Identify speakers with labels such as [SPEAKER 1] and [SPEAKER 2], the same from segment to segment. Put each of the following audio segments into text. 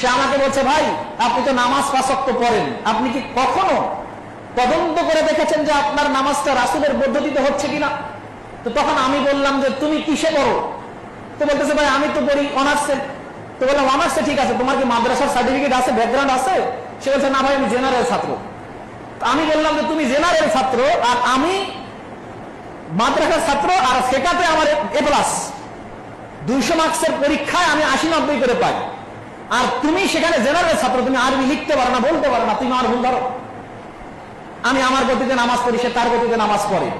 [SPEAKER 1] সে আমাকে বলছে, ভাই, আপনি তো নামাজ পাশক্ত পড়েন। আপনি কি কখনো তদন্ত করে দেখেছেন যে আপনার নামাজটা রাসুলের পদ্ধতিতে হচ্ছে কিনা? তো তখন আমি বললাম যে, তুমি কিসে পড়ো? তো বলতেছে, ভাই, আমি তো পড়ি অনার্সে। তো বললাম, অনার্সে ঠিক আছে, তোমার কি মাদ্রাসার সার্টিফিকেট আছে ব্যাকগ্রাউন্ড আছে? সে বলছে, না ভাই, আমি জেনারেল ছাত্র। আমি বললাম যে, তুমি জেনারেল ছাত্র, আর আমি মাদ্রাসার ছাত্র, আর সেটাতে আমার এ প্লাস দুইশো মার্কসের পরীক্ষায় আমি আশি নব্বই করে পাই। আর তুমি সেখানে জেনারেল ছাত্র, তুমি আরবি লিখতে পারো না, বলতে পারো না, তুমি আমার ভুল ধরো। আমি আমার গতিতে নামাজ পড়ি, সে তার গতিতে নামাজ পড়ে।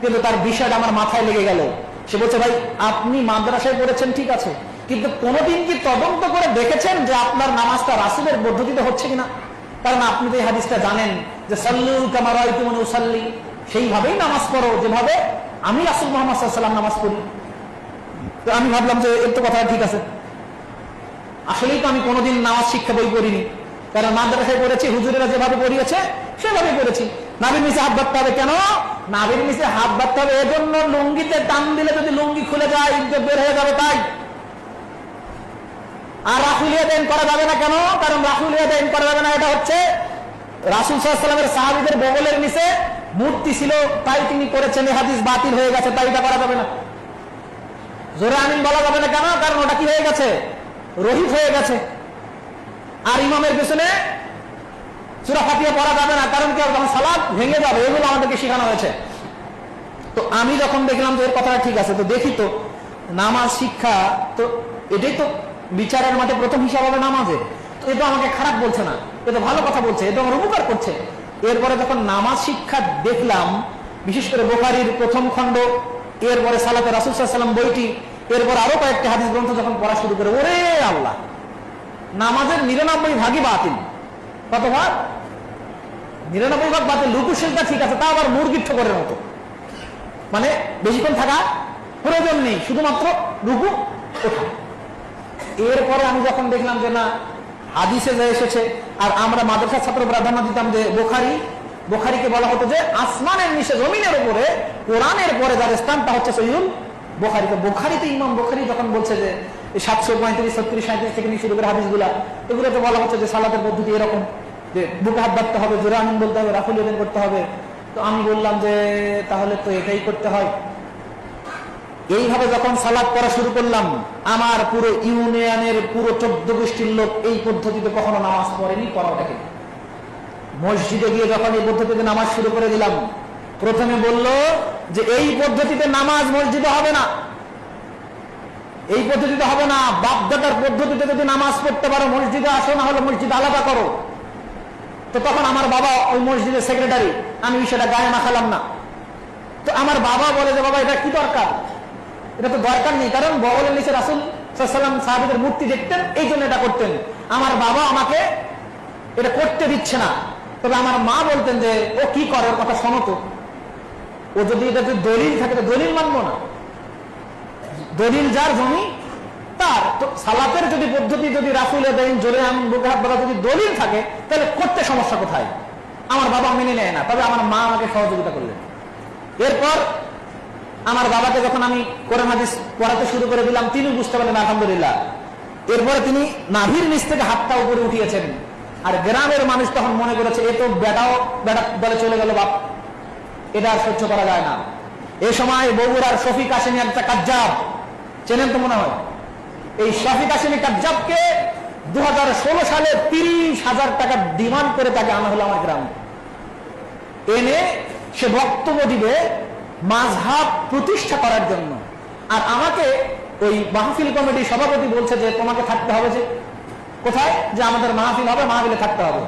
[SPEAKER 1] কিন্তু তার বিষয়টা আমার মাথায় লেগে গেল। সে বলছে, ভাই, আপনি মাদ্রাসায় পড়েছেন, ঠিক আছে। কিন্তু কোনোদিন কি তদন্ত করে দেখেছেন যে আপনার নামাজটা রাসুলের পদ্ধতিতে হচ্ছে কিনা? কারণ আপনি তো এই হাদিসটা জানেন যে, সাল্লু কামার উসাল্লি। সেইভাবেই নামাজ পড়ো, যেভাবে আমি রাসুল মোহাম্মদ সাল্লাম নামাজ পড়ি। তো আমি ভাবলাম যে, এর তো কথা ঠিক আছে। আসলেই তো আমি কোনোদিন নামাজ শিক্ষা বই পড়িনি। কারণ মাদ্রাসায় পড়েছি, হুজুরেরা যেভাবে পড়িয়েছে সেভাবে পড়েছি। নাবির নিচে হাত বাঁধতে হবে কেন? নাবির নিচে হাত বাঁধতে হবে, এজন্য লুঙ্গিতে টান দিলে যদি লুঙ্গি খুলে যায়, ইজ্জত বের হয়ে যাবে তাই। আর রাফুলিয়া দেন করা যাবে না কেন? কারণ রাফুলিয়া দেন করা যাবে না, এটা হচ্ছে রাসুল সাল্লামের সাহাবিদের বগলের নিচে মূর্তি ছিল, তাই তিনি করেছেন হাদিস বাতিল হয়ে গেছে, তাই এটা করা যাবে না। জোরে আমিন বলা যাবে না কেন? কারণ ওটা কি হয়ে গেছে? রহিত হয়ে গেছে। আর ইমামের পেছনে সুরা ফাটিয়া পড়া যাবে না, কারণ কি যখন সালাদ ভেঙে যাবে, এগুলো আমাদেরকে শেখানো হয়েছে। তো আমি যখন দেখলাম যে এর কথাটা ঠিক আছে, তো দেখি তো, নামাজ, শিক্ষা, তো এটাই তো বিচারের মাঠে প্রথম হিসাব হবে নামাজের তো এটা আমাকে খারাপ বলছে না এটা ভালো কথা বলছে এটা আমার উপকার করছে। এরপরে যখন নামাজ, শিক্ষা দেখলাম, বিশেষ করে বোকারির প্রথম খণ্ড, এরপরে সালাতে রাসুল সাল্লাম বইটি এরপর আরও কয়েকটি হাদিস গ্রন্থ যখন পড়া শুরু করে, ওরে আল্লাহ, নামাজের নিরানব্বই ভাগই বাতিল। কত ভাগ? নিরানব্বই ভাগ বাতিল লুকু শিল্পা ঠিক আছে, তা আবার মুরগির ঠোকরের মতো। মানে বেশিক্ষণ থাকা প্রয়োজন নেই, শুধুমাত্র রুকু, ওঠা। এরপরে আমি যখন দেখলাম যে না, হাদিসে যে এসেছে, আর আমরা মাদ্রাসার ছাত্র প্রাধান্য দিতাম যে বোখারি, বোখারিকে বলা হতো যে আসমানের নিচে জমিনের উপরে, কোরআনের পরে যার স্থানটা হচ্ছে সহিউল বোখারিতে বোখারিতে ইমাম বোখারি যখন বলছে যে সাতশো পঁয়ত্রিশ, ছত্রিশ, সাঁত্রিশ থেকে শুরু করে হাদিসগুলা, এগুলোতে বলা হচ্ছে যে সালাতের পদ্ধতি এরকম, যে বুকে হাত বাঁধতে হবে, জোরে আমিন বলতে হবে, রাফুল ইউদেন করতে হবে। তো আমি বললাম যে তাহলে তো এটাই করতে হয়। এইভাবে যখন সালাদ করা শুরু করলাম, আমার পুরো ইউনিয়নের পুরো চোদ্দ গোষ্ঠীর লোক এই পদ্ধতিতে কখনো নামাজ পড়েনি পড়াটাকে মসজিদে গিয়ে যখন এই পদ্ধতিতে নামাজ শুরু করে দিলাম প্রথমে বলল যে এই পদ্ধতিতে নামাজ মসজিদে হবে না। এই পদ্ধতিতে হবে না। বাপদাদার পদ্ধতিতে যদি নামাজ পড়তে পারো, মসজিদে আসো, না হলে মসজিদ আলাদা করো। তো তখন আমার বাবা ওই মসজিদের সেক্রেটারি আমি সেটা গায়ে মাখালাম না। তো আমার বাবা বলে যে, বাবা, এটা কি দরকার? এটা তো দরকার নেই। কারণ বগলের নিচে রাসুল সাল্লাম সাহাবিদের মূর্তি দেখতেন, এই জন্য এটা করতেন। আমার বাবা আমাকে এটা করতে দিচ্ছে না। তবে আমার মা বলতেন যে, ও কি করে? কথা শোনো তো। ও যদি এটা যদি দলিল থাকে দলিল মানবো না। দলিল যার জমি, তার। সালাতের যদি পদ্ধতি যদি রাসুল দেন জোরে বাঁধা যদি দলিল থাকে, তাহলে করতে সমস্যা কোথায়? আমার বাবা মেনে নেয় না, তবে আমার মা আমাকে সহযোগিতা করলেন। এরপর আমার বাবাকে যখন আমি কোরআন হাদিস পড়াতে শুরু করে দিলাম, তিনি বুঝতে পারলেন, আলহামদুলিল্লাহ। এরপরে তিনি নাভির নিচ থেকে হাতটা উপরে উঠিয়েছেন। আর গ্রামের মানুষ তখন মনে করেছে, এ তো বেটাও, বেটা বলে চলে গেল বাপ। এটা আর সহ্য করা যায় না। এ সময় বগুড়ার শফিক আসেনি একটা কাজ্জাব। চেনেন তো মনে হয়? এই শফিক আসেনি কাজ্জাবকে দু সালে তিরিশ হাজার টাকা ডিমান্ড করে তাকে আনা হলো আমার গ্রামে। এনে সে বক্তব্য দিবে মাঝহাব প্রতিষ্ঠা করার জন্য। আর আমাকে ওই মাহফিল কমিটির সভাপতি বলছে যে, তোমাকে থাকতে হবে যে, কোথায়? যে আমাদের মাহফিল হবে, মাহফিলে থাকতে হবে।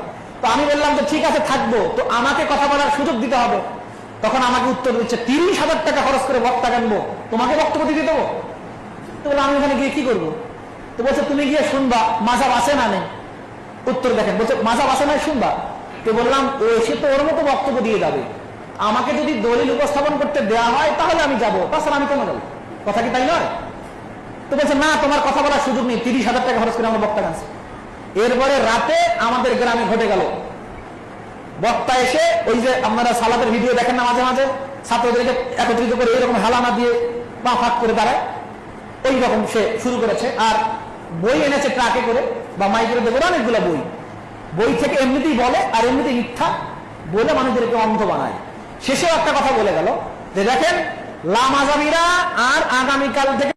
[SPEAKER 1] তো আমি বললাম যে, ঠিক আছে, থাকব। তো আমাকে কথা বলার সুযোগ দিতে হবে। তখন আমাকে উত্তর দিচ্ছে, তিরিশ হাজার টাকা খরচ করে বক্তা আনব তোমাকে বক্তব্য দিয়ে দেবো? তো আমি ওখানে গিয়ে কি করব? তো বলছে, তুমি গিয়ে শুনবা, মাঝাব আসে না নেই? উত্তর দেখেন, বলছে, মাঝাব আসে না শুনবা? তো বললাম, ও এসে তো ওর মতো বক্তব্য দিয়ে যাবে। আমাকে যদি দলিল উপস্থাপন করতে দেওয়া হয়, তাহলে আমি যাব। তাছাড়া আমি কেন যাব? কথা কি তাই নয়? তো বলছে, না, তোমার কথা বলার সুযোগ নেই, তিরিশ হাজার টাকা খরচ করে আমার বক্তা গাছ এরপরে রাতে আমাদের গ্রামে ঘটে গেল। বক্তা এসে ওই যে আপনারা সালাতের ভিডিও দেখেন না মাঝে মাঝে, ছাত্রদেরকে একত্রিত করে এরকম হালানা দিয়ে পা ফাঁক করে দাঁড়ায়। ওই রকম সে শুরু করেছে। আর বই এনেছে ট্রাকে করে বা মাইকের দেবে, অনেকগুলো বই। বই থেকে এমনিতেই বলে আর এমনিতেই মিথ্যা বলে মানুষদেরকে অন্ধ বানায়। শেষেও একটা কথা বলে গেল যে দেখেন, লামাজামিরা আর আগামীকাল থেকে